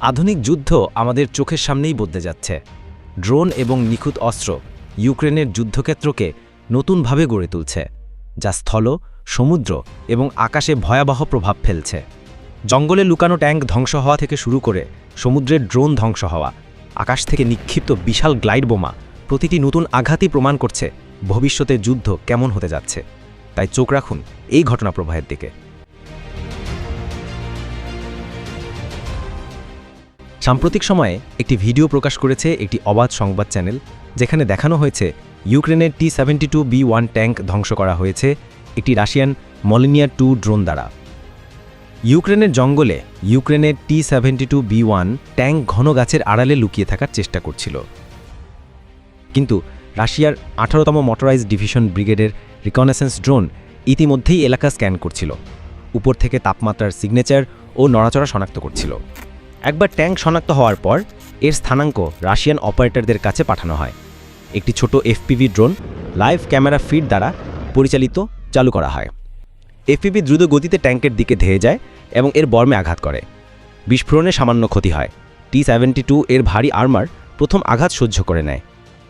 আধুনিক যুদ্ধ আমাদের চোখের সামনেই বদলে যাচ্ছে। ড্রোন এবং নিখুঁত অস্ত্র ইউক্রেনের যুদ্ধক্ষেত্রকে নতুনভাবে গড়ে তুলছে, যা স্থল, সমুদ্র এবং আকাশে ভয়াবহ প্রভাব ফেলছে। জঙ্গলে লুকানো ট্যাঙ্ক ধ্বংস হওয়া থেকে শুরু করে সমুদ্রের ড্রোন ধ্বংস হওয়া, আকাশ থেকে নিক্ষিপ্ত বিশাল গ্লাইড বোমা প্রতিটি নতুন আঘাতই প্রমাণ করছে ভবিষ্যতে যুদ্ধ কেমন হতে যাচ্ছে। তাই চোখ রাখুন এই ঘটনা প্রবাহের দিকে। সাম্প্রতিক সময়ে একটি ভিডিও প্রকাশ করেছে একটি অবাধ সংবাদ চ্যানেল, যেখানে দেখানো হয়েছে ইউক্রেনের T seventy two B one tank ধ্বংস করা হয়েছে একটি রাশিয়ান মলিনিয়া টু ড্রোন দ্বারা। ইউক্রেনের জঙ্গলে ইউক্রেনের T seventy two B one tank ঘন গাছের আড়ালে লুকিয়ে থাকার চেষ্টা করছিল। কিন্তু রাশিয়ার আঠারোতম মোটরাইজ ডিভিশন ব্রিগেডের রিকনেসেন্স ড্রোন ইতিমধ্যেই এলাকা স্ক্যান করছিল। উপর থেকে তাপমাত্রার সিগনেচার ও নড়াচড়া শনাক্ত করছিল। একবার ট্যাঙ্ক শনাক্ত হওয়ার পর, এর স্থানাঙ্ক রাশিয়ান অপারেটরদের কাছে পাঠানো হয়। একটি ছোট FPV drone live camera feed দ্বারা পরিচালিত চালু করা হয়। এফপিভি দ্রুত গতিতে ট্যাঙ্কের দিকে ধেয়ে যায় এবং এর বর্মে আঘাত করে। বিস্ফোরণে সামান্য ক্ষতি হয়। টি সেভেন্টি টু এর ভারী আর্মার প্রথম আঘাত সহ্য করে নেয়।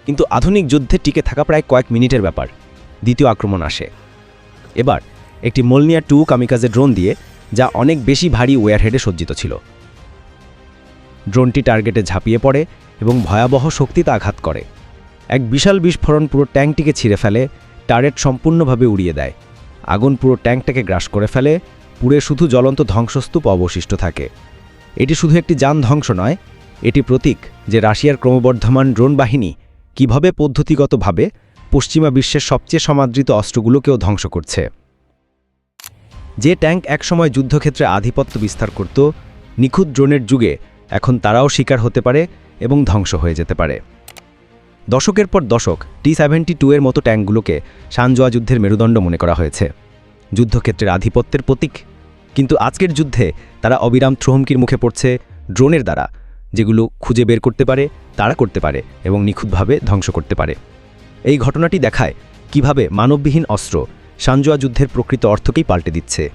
কিন্তু আধুনিক যুদ্ধে টিকে থাকা প্রায় কয়েক মিনিটের ব্যাপার। দ্বিতীয় আক্রমণ আসে। এবার, একটি মোলনিয়া টু কামিকাজে ড্রোন দিয়ে, যা অনেক বেশি ভারী ওয়ারহেডে সজ্জিত ছিল। ড্রোনটি টার্গেটে ঝাঁপিয়ে পড়ে এবং ভয়াবহ শক্তিতে আঘাত করে। এক বিশাল বিস্ফোরণ পুরো ট্যাঙ্কটিকে ছিঁড়ে ফেলে টারেট সম্পূর্ণভাবে উড়িয়ে দেয়। আগুন পুরো ট্যাঙ্কটাকে গ্রাস করে ফেলে, পুড়ে শুধু জ্বলন্ত ধ্বংসস্তূপ অবশিষ্ট থাকে। এটি শুধু একটি যান ধ্বংস নয়, এটি প্রতীক যে রাশিয়ার ক্রমবর্ধমান ড্রোন বাহিনী কীভাবে পদ্ধতিগতভাবে পশ্চিমা বিশ্বের সবচেয়ে সমাদৃত অস্ত্রগুলোকেও ধ্বংস করছে। যে ট্যাঙ্ক একসময় যুদ্ধক্ষেত্রে আধিপত্য বিস্তার করত, নিখুঁত ড্রোনের যুগে এখন তারাও শিকার হতে পারে এবং ধ্বংস হয়ে যেতে পারে। দশকের পর দশক, টি সেভেন্টি টু এর মতো ট্যাঙ্কগুলোকে সানজোয়া যুদ্ধের মেরুদণ্ড মনে করা হয়েছে। যুদ্ধক্ষেত্রের আধিপত্যের প্রতীক। কিন্তু আজকের যুদ্ধে তারা অবিরাম থ্রোহমকির মুখে পড়ছে ড্রোনের দ্বারা, যেগুলো খুঁজে বের করতে পারে, তারা করতে পারে এবং নিখুঁতভাবে ধ্বংস করতে পারে। এই ঘটনাটি দেখায় কীভাবে মানববিহীন অস্ত্র সানজোয়া যুদ্ধের প্রকৃত অর্থকেই পাল্টে দিচ্ছে।